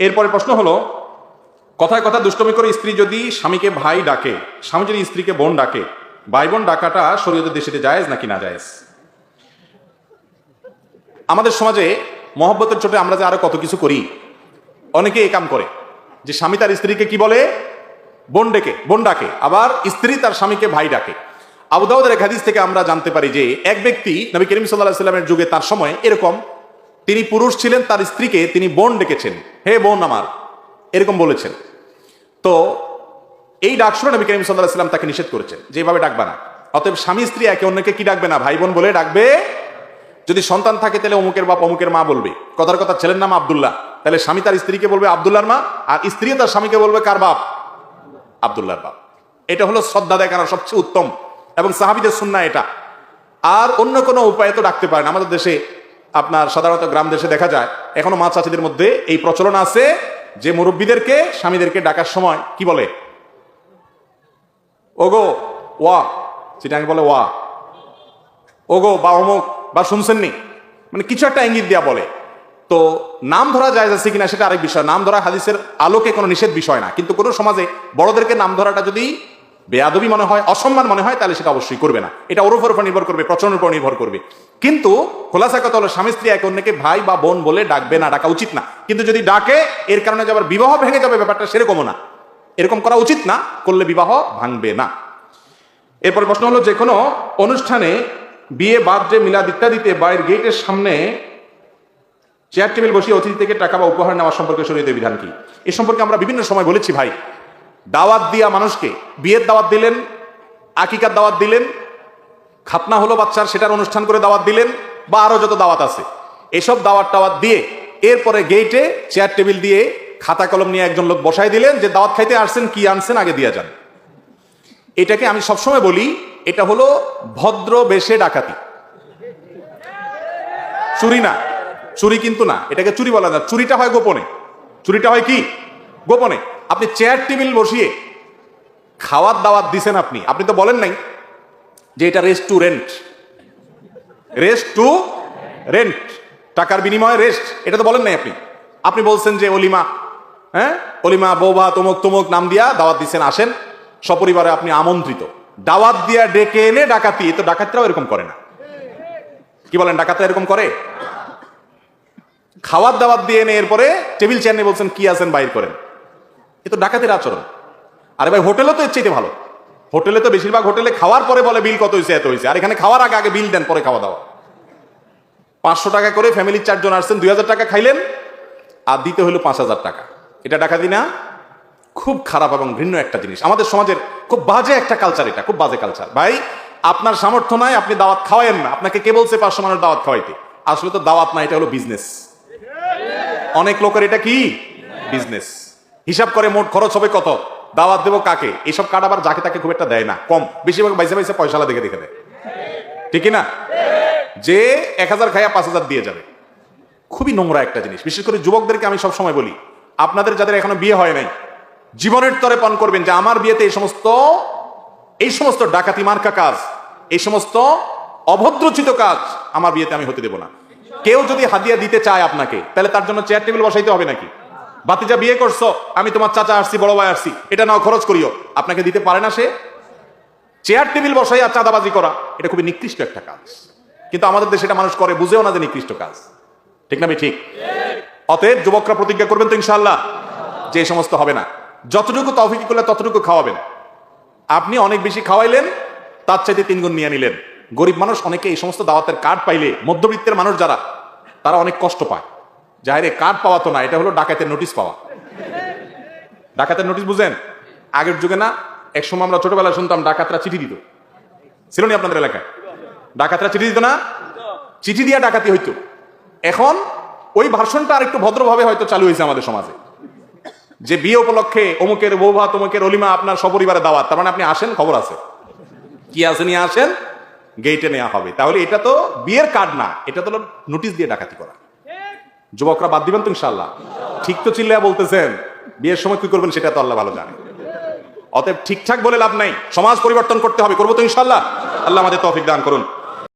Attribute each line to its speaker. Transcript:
Speaker 1: এরপরে প্রশ্ন হলো, কথায় কথা দুষ্টমি করে স্ত্রী যদি স্বামীকে ভাই ডাকে, স্বামী যদি স্ত্রীকে বোন ডাকে ভাই বোন ডাকাটা শরীয়তের দেশে জায়েজ নাকি না জায়েজ? আমাদের সমাজে মহব্বতের চোটে আমরা যে আরও কত কিছু করি অনেকে এই কাম করে যে স্বামী তার স্ত্রীকে কি বলে? বোন ডেকে, বোন ডাকে, আবার স্ত্রী তার স্বামীকে ভাই ডাকে। আবু দাউদের এক হাদিস থেকে আমরা জানতে পারি যে এক ব্যক্তি নবী করিম সাল্লাহ সাল্লামের যুগে তার সময় এরকম তিনি পুরুষ ছিলেন, তার স্ত্রীকে তিনি বোন ডেকেছেন। হে বোন আমার, এরকম বলেছেন। তো এই ডাক শুনে নবী করিম সাল্লাহ সাল্লাম তাকে নিষেধ করেছেন যে এইভাবে ডাকবে না। অতএব স্বামী স্ত্রী একে অন্যকে কি ডাকবে না? ভাই বোন বলে ডাকবে। যদি সন্তান থাকে তাহলে অমুকের বাপ অমুকের মা বলবে। কথার কথা ছেলের নাম আবদুল্লাহ। তাহলে স্বামী তার স্ত্রীকে বলবে আবদুল্লাহর মা, আর স্ত্রী তার স্বামীকে বলবে কার বাপ? আবদুল্লাহর বাপ। এটা হলো শ্রদ্ধা দেখানোর সবচেয়ে উত্তম এবং সাহাবিদের সুন্না এটা। আর অন্য কোনো উপায়ে তো ডাকতে পারেন। আমাদের দেশে আপনার সাধারণত গ্রাম দেশে দেখা যায়, এখনও মা চাষিদের মধ্যে এই প্রচলন আছে যে মুরব্বীদেরকে, স্বামীদেরকে ডাকার সময় কি বলে? ওগো, ওয়া চিটাঙ্গে বলে ওয়া। ওগো, বা অমুক, বা শুনছেননি? মানে কিছু একটা ইঙ্গিত দেওয়া বলে। তো নাম ধরা যায় আছে কিনা সেটা আরেক বিষয়। নাম ধরা হাদিসের আলোকে কোনো নিষেধ বিষয় না। কিন্তু কোনো সমাজে বড়দেরকে নাম ধরাটা যদি বেয়াদবি মনে হয়, অসম্মান মনে হয়, তাহলে সেটা অবশ্যই করবে না। এটা ওর উপর নির্ভর করবে প্রচন্ডের উপর নির্ভর করবে। কিন্তু খোলাসা কথা হলো, স্বামী স্ত্রী এক অন্যকে ভাই বা বোন বলে ডাকবে না, ডাকা উচিত না। কিন্তু যদি ডাকে, এর কারণে যে আবার বিবাহ ভেঙে যাবে, ব্যাপারটা সেরকমও না। এরকম করা উচিত না, করলে বিবাহ ভাঙবে না। এরপর প্রশ্ন হলো, যে কোনো অনুষ্ঠানে বিয়ে, বার্থডে, মিলাদ ইত্যাদিতে বাড়ির গেটের সামনে চেয়ার টেবিল বসিয়ে অতিথি থেকে টাকা বা উপহার নেওয়া সম্পর্কে শরীয়তের বিধান কি? এ সম্পর্কে আমরা বিভিন্ন সময় বলেছি ভাই। দাওয়াত দিয়া মানুষকে, বিয়ের দাওয়াত দিলেন, আকিকার দাওয়াত দিলেন, খাতনা হলো বাচ্চার সেটার অনুষ্ঠান করে দাওয়াত দিলেন, বা আরও যত দাওয়াত আছে। এসব দাওয়াত টাওয়াত দিয়ে এরপরে গেটে চেয়ার টেবিল দিয়ে খাতা কলম নিয়ে একজন লোক বসাই দিলেন যে, দাওয়াত খাইতে আসছেন, কি আনছেন, আগে দিয়ে যান। এটাকে আমি সবসময় বলি, এটা হলো ভদ্র বেশে ডাকাতি। চুরি না, চুরি কিন্তু না, এটাকে চুরি বলা যায় চুরিটা হয় গোপনে। চুরিটা হয় কি? গোপনে। আপনি চেয়ার টেবিল বসিয়ে খাওয়ার দাওয়াত দিছেন আপনি। আপনি তো বলেন নাই যে এটা রেস্টুরেন্ট রেস্ট টু রেন্ট টাকার বিনিময়ে রেস্ট এটা তো বলেন নাই আপনি। আপনি বলছেন যে অলিমা হ্যাঁ? অলিমা বৌবা তমুক তমুক, নাম দিয়া দাওয়াত দিচ্ছেন আসেন। সপরিবারে আপনি আমন্ত্রিত। দাওয়াত দিয়া ডেকে এনে ডাকাতি তো ডাকাতরাও এরকম করে না। কি বলেন, ডাকাতরা এরকম করে? খাওয়ার দাওয়াত দিয়ে এনে এরপরে টেবিল চেয়ার নিয়ে বলছেন, কি আছেন, বাইর করেন। এ তো ডাকাতের আচরণ। আরে ভাই, হোটেলও তো এর চাইতে ভালো। হোটেলে তো বেশিরভাগ হোটেলে খাওয়ার পরে বলে বিল কত হয়েছে এত হয়েছে আর এখানে খাওয়ার আগে আগে বিল দেন, পরে খাওয়া দাওয়া। পাঁচশো টাকা করে ফ্যামিলির চারজন আসছেন, দুই হাজার টাকা খাইলেন, আর দিতে হলো পাঁচ হাজার টাকা। এটা ডাকাতি না, খুব খারাপ এবং ভিন্ন একটা জিনিস। আমাদের সমাজের খুব বাজে একটা কালচার এটা, খুব বাজে কালচার ভাই, আপনার সামর্থ্য নাই, আপনি দাওয়াত খাওয়ায়েন না। আপনাকে কে বলছে পাঁচশো মানুষ দাওয়াত খাওয়াইতে? আসলে তো দাওয়াত না, এটা হলো বিজনেস অনেক লোকের এটা কি? বিজনেস হিসাব করে মোট খরচ হবে কত? দাওয়াত দেবো কাকে? এসব কার্ড আবার যাকে তাকে খুব একটা দেয় না, কম। বেশিরভাগ বাইসে বাইসে পয়সালা দেখে দেখে দেয়। ঠিক না? যে এক হাজার খাইয়া পাঁচ হাজার দিয়ে যাবে। খুবই নোংরা একটা জিনিস। বিশেষ করে যুবকদেরকে আমি সব সময় বলি, আপনাদের যাদের এখনও বিয়ে হয় নাই, জীবনের তরে পান করবেন যে আমার বিয়েতে এই সমস্ত এই সমস্ত ডাকাতি মার্কা কাজ, এই সমস্ত অভদ্রচিত কাজ আমার বিয়েতে আমি হতে দেব না। কেউ যদি হাদিয়া দিতে চায় আপনাকে, তাহলে তার জন্য চেয়ার টেবিল বসাইতে হবে নাকি? বাতিজা বিয়ে করছ, আমি তোমার চাচা আসছি, বড় ভাই আসছি। এটা নাও খরচ করিও। আপনাকে দিতে পারে না সে? চেয়ার টেবিল বসাই আর চাঁদাবাজি করা, এটা খুবই নিকৃষ্ট একটা কাজ। কিন্তু আমাদের দেশে এটা মানুষ করে, বুঝেও না যে নিকৃষ্ট কাজ। ঠিক না ঠিক? অতএব যুবকরা প্রতিজ্ঞা করবেন তো ইনশাল্লাহ যে সমস্ত হবে না। যতটুকু তফিকি করলে ততটুকু খাওয়াবেন। আপনি অনেক বেশি খাওয়াইলেন, তার চাইতে তিন গুণ নিয়ে নিলেন। গরিব মানুষ অনেকে এই সমস্ত দাওয়াতের কার্ড পাইলে মধ্যবিত্তের মানুষ যারা, তারা অনেক কষ্ট পায়। যাহারে কার্ড পাওয়া তো না, এটা হলো ডাকাতের নোটিশ পাওয়া। ডাকাতের নোটিশ বুঝেন? আগের যুগে না, এক সময় আমরা ছোটবেলায় শুনতাম ডাকাতরা চিঠি দিত। ছিল নি আপনাদের এলাকায়? ডাকাতরা চিঠি দিত না? চিঠি দিয়া ডাকাতি হইতো। এখন ওই ভার্সনটা আর একটু ভদ্রভাবে হয়তো চালু হয়েছে আমাদের সমাজে। যে বিয়ে উপলক্ষে অমুকের বৌভা তমুকের অলিমা আপনার সপরিবারে দাওয়াত, তার মানে আপনি আসেন, খবর আছে। কি আছে নিয়ে আসেন? গেটে নেওয়া হবে। তাহলে এটা তো বিয়ের কার্ড না, এটা তো নোটিশ দিয়ে ডাকাতি করা। যুবকরা বাদ দিবেন তো ইনশাল্লাহ ঠিক তো চিল্লাই বলতেছেন, বিয়ের সময় কি করবেন সেটা তো আল্লাহ ভালো জানে। অতএব ঠিকঠাক বলে লাভ নাই, সমাজ পরিবর্তন করতে হবে, করব তো ইনশাল্লাহ আল্লাহ আমাদের তৌফিক দান করুন।